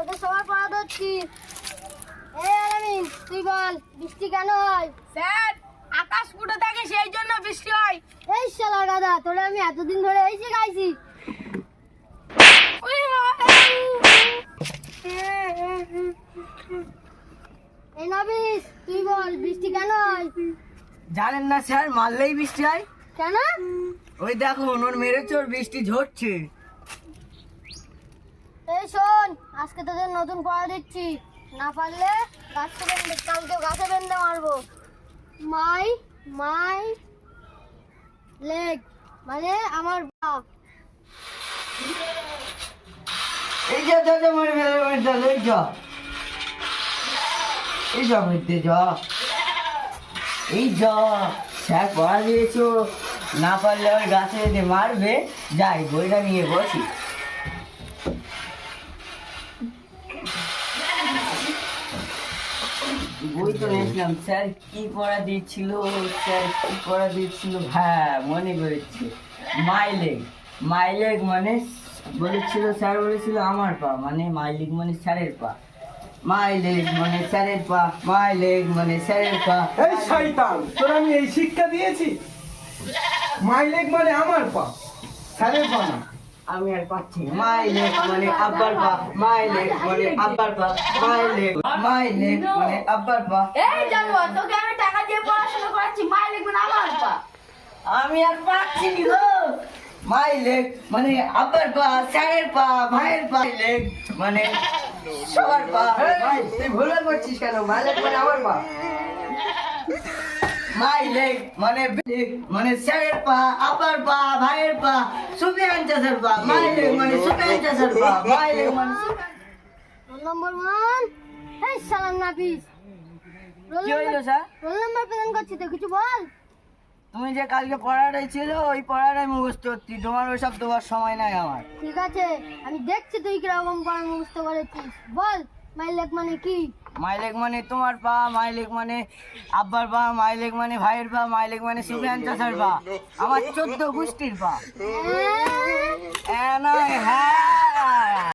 তোদের সবার পড়া ধরছি তুই বল বৃষ্টি কেন হয়? স্যার আকাশ ফুটে থাকে সেই জন্য বৃষ্টি হয়। এই শালা গাদা তোরা আমি এতদিন ধরে এই শিখাইছি। এই নবিস তুই বল বৃষ্টি কেন হয়? জানেন না স্যার মারলেই বৃষ্টি হয়। কেন? ওই দেখো ওর মেরেছে ওর বৃষ্টি ঝরছে। এই শোন, আজকে তোদের নতুন পড়া দিচ্ছি। না পারলে গাছে বেঁধে, কালকে গাছে বেঁধে মারবো। মাই মাই লেগ মানে আমার বাপ। এই যা যা যা, মরে ফেলে, মরে চল এই যা। এই যা, মরতে যা। এই যা, স্যার পড়া দিয়েছ। না পারলে ওই গাছে যদি মারবে। যাই, বইটা নিয়ে বসি। বই তো নিয়েছিলাম স্যার কি পড়া দিয়েছিল স্যার কি পড়া দিয়েছিল? হ্যাঁ মনে করেছি মাইলেগ মাইলেগ মানে বলেছিল স্যার বলেছিল আমার পা মানে মাইলেগ মানে স্যারের পা। মাইলেগ মানে স্যারের পা মাইলেগ মানে স্যারের পা। এই শয়তান তোর আমি এই শিক্ষা দিয়েছি? মাইলেক মানে আমার পা স্যারের পা না। আমি আর পাচ্ছি না। মাইলেগ মানে আব্বার পা মাইলেগ মানে আব্বার পা মাইলেগ মাইলেগ মানে আব্বার পা এই তোকে আমি টাকা দিয়ে পড়াশোনা করাচ্ছি মাই লিখবেন আমার পা আমি আর পাচ্ছি না গো। মাইলেগ মানে আব্বার পা স্যারের পা ভাইয়ের পা মাইলেগ মানে সবার পা তুই ভুলে করছিস কেন? মাইলেক মানে আমার পা মাইলেগ মানে মানে স্যারের পা আব্বার পা ভাইয়ের পা সুফিয়ান চাষের পা মাইলেগ মানে সুফিয়ান চাষের পা মাইলেগ মানে সুফিয়ান- রোল নম্বর ওয়ান এই সালাম নাফিস কি হইল স্যার? রোল নম্বর করছি তো কিছু বল। তুমি যে কালকে পড়াটাই ছিল ওই পড়াটাই মুখস্থ করছি। তোমার ওইসব তোমার সময় নাই আমার। ঠিক আছে আমি দেখছি তুই কীরকম পড়া মুখস্থ করেছিস। বল মাইলেক মানে কি? মাইলেক মানে তোমার পা মাইলেক মানে আব্বার পা মাইলেক মানে ভাইয়ের পা মাইলেক মানে সুফিয়ান চাষার পা আমার চোদ্দ গোষ্ঠীর পা হ্যাঁ? হ্যাঁ